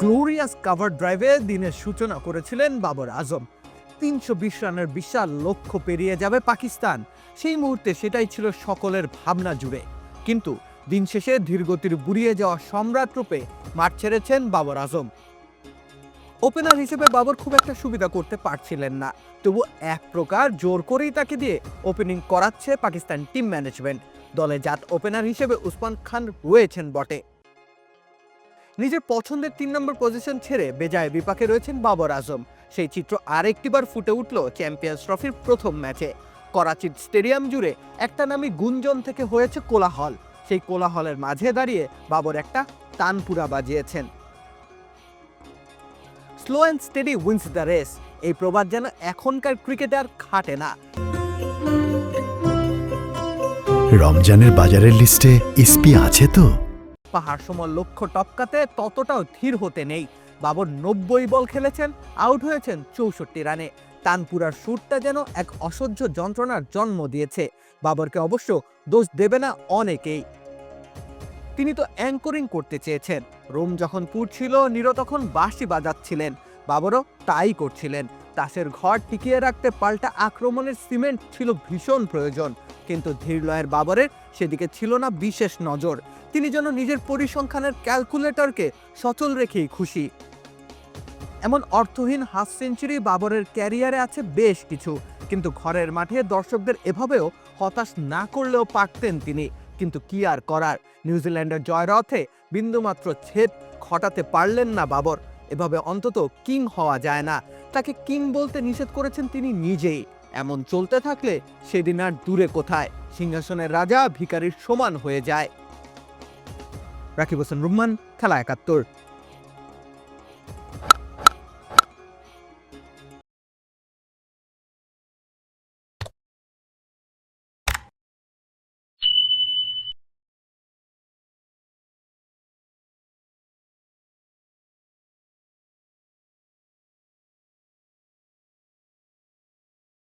Glorious cover ড্রাইভে দিনের সূচনা করেছিলেন বাবর আজম। তিনশো বিশ রানের বিশাল লক্ষ্য পেরিয়ে যাবে পাকিস্তান। সেই মুহূর্তে সেটাই ছিল সকলের ভাবনা জুড়ে। কিন্তু দিন শেষে ধীরগতির বুড়িয়ে যাওয়া সম্রাট রূপে মাঠ ছেড়েছেন বাবর আজম। ওপেনার হিসেবে বাবর খুব একটা সুবিধা করতে পারছিলেন না। তবু এক প্রকার জোর করেই তাকে দিয়ে ওপেনিং করাচ্ছে পাকিস্তান টিম ম্যানেজমেন্ট দলে জাত ওপেনার হিসেবে উসমান খান রয়েছেন বটে। নিজের পছন্দের তিন নম্বর পজিশন ছেড়ে বেজায় বিপাকে রয়েছেন বাবর আজম। সেই চিত্র আরেকটিবার ফুটে উঠল চ্যাম্পিয়ন্স ট্রফির প্রথম ম্যাচে। করাচির স্টেডিয়াম জুড়ে একটা নামে গুঞ্জন থেকে হয়েছে কোলাহল। সেই কোলাহলের মাঝে দাঁড়িয়ে বাবর একটা তানপুরা বাজিয়েছেন। Slow and steady wins the race এই প্রবাদ যেন এখনকার ক্রিকেটে আর খাটে না। রমজানের বাজারের লিস্টে ইসপি আছে তো? পাহাড় সম লক্ষ্য টপকাতে ততটাও ধীর হতে নেই। বাবর নব্বই বল খেলেছেন, আউট হয়েছেন চৌষট্টি রানে। তানপুরার শুটটা যেন এক অসহ্য যন্ত্রণার জন্ম দিয়েছে। বাবরকে অবশ্য দোষ দেবে না অনেকেই। তিনি তো অ্যাঙ্করিং করতে চেয়েছেন। রোম যখন পুড়ছিল, নিরো তখন বাঁশি বাজাচ্ছিলেন। বাবরও তাই করছিলেন। তাসের ঘর টিকিয়ে রাখতে পাল্টা আক্রমণের সিমেন্ট ছিল ভীষণ প্রয়োজন। কিন্তু ধীরলয়ের বাবরের সেদিকে ছিল না বিশেষ নজর। তিনি যেন নিজের পরিসংখ্যানের ক্যালকুলেটরকে সচল রেখেই খুশি। এমন অর্থহীন হাফ সেঞ্চুরি বাবরের ক্যারিয়ারে আছে বেশ কিছু, কিন্তু ঘরের মাঠে দর্শকদের এভাবেও হতাশ না করলেও পারতেন তিনি। কিন্তু কি আর করার? নিউজিল্যান্ডের জয়রথে বিন্দুমাত্র ছেদ ঘটাতে পারলেন না বাবর। এভাবে অন্তত কিং হওয়া যায় না। তাকে কিং বলতে নিষেধ করেছেন তিনি নিজেই। এমন চলতে থাকলে সেদিন আর দূরে কোথায়? সিংহাসনের রাজা ভিকারির সমান হয়ে যায়। রাকিব হোসেন রুম্মান, খেলা একাত্তর।